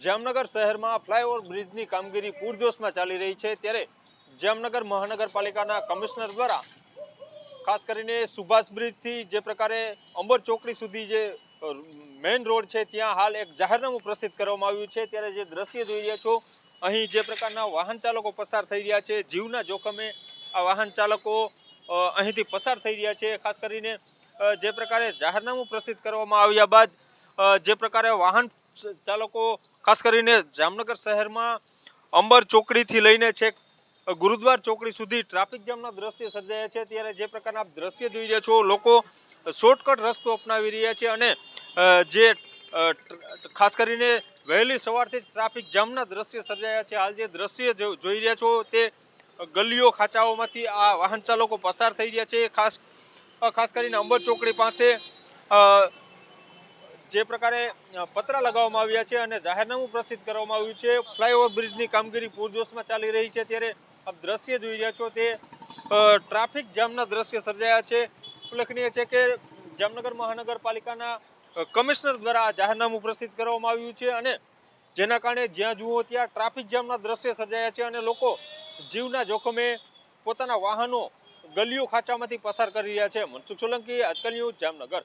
જામનગર શહેરમાં ફ્લાયઓવર બ્રિજની કામગીરી પૂરજોશમાં ચાલી રહી છે. ત્યારે જામનગર મહાનગરપાલિકાના કમિશનર દ્વારા ખાસ કરીને સુભાષ બ્રિજથી જે પ્રકારે અંબર ચોકડી સુધી જે મેઇન રોડ છે, ત્યાં હાલ એક જાહેરનામું પ્રસિદ્ધ કરવામાં આવ્યું છે. ત્યારે જે દ્રશ્ય જોઈ રહ્યા છો, અહીં જે પ્રકારના વાહન ચાલકો પસાર થઈ રહ્યા છે, જીવના જોખમે આ વાહન ચાલકો અહીંથી પસાર થઈ રહ્યા છે. ખાસ કરીને જે પ્રકારે જાહેરનામું પ્રસિદ્ધ કરવામાં આવ્યા બાદ જે પ્રકારે વાહન ચાલકો, ખાસ કરીને જામનગર શહેરમાં અંબર ચોકડીથી લઈને છેક ગુરુદ્વાર ચોકડી સુધી ટ્રાફિક જામના દ્રશ્ય સર્જાયા છે. ત્યારે જે પ્રકારના આપ દ્રશ્ય જોઈ રહ્યા છો, લોકો શોર્ટકટ રસ્તો અપનાવી રહ્યા છે અને જે ખાસ કરીને વહેલી સવારથી જ ટ્રાફિક જામના દ્રશ્ય સર્જાયા છે. હાલ જે દ્રશ્ય જોઈ રહ્યા છો તે ગલીઓ ખાંચાઓમાંથી આ વાહન ચાલકો પસાર થઈ રહ્યા છે. ખાસ ખાસ કરીને અંબર ચોકડી પાસે જે પ્રકારે પતરા લગાવવામાં આવ્યા છે અને જાહેરનામું પ્રસિદ્ધ કરવામાં આવ્યું છે. ફ્લાયઓવર બ્રિજની કામગીરી પૂરજોશમાં ચાલી રહી છે. ત્યારે આપ દ્રશ્ય જોઈ રહ્યા છો તે ટ્રાફિક જામના દ્રશ્ય સર્જાયા છે. ઉલ્લેખનીય છે કે જામનગર મહાનગરપાલિકાના કમિશનર દ્વારા જાહેરનામું પ્રસિદ્ધ કરવામાં આવ્યું છે અને જેના કારણે જ્યાં જુઓ ત્યાં ટ્રાફિક જામના દ્રશ્ય સર્જાયા છે અને લોકો જીવના જોખમે પોતાના વાહનો ગલીઓ ખાંચામાંથી પસાર કરી રહ્યા છે. મનસુખ સોલંકી, આજકાલ ન્યૂઝ જામનગર.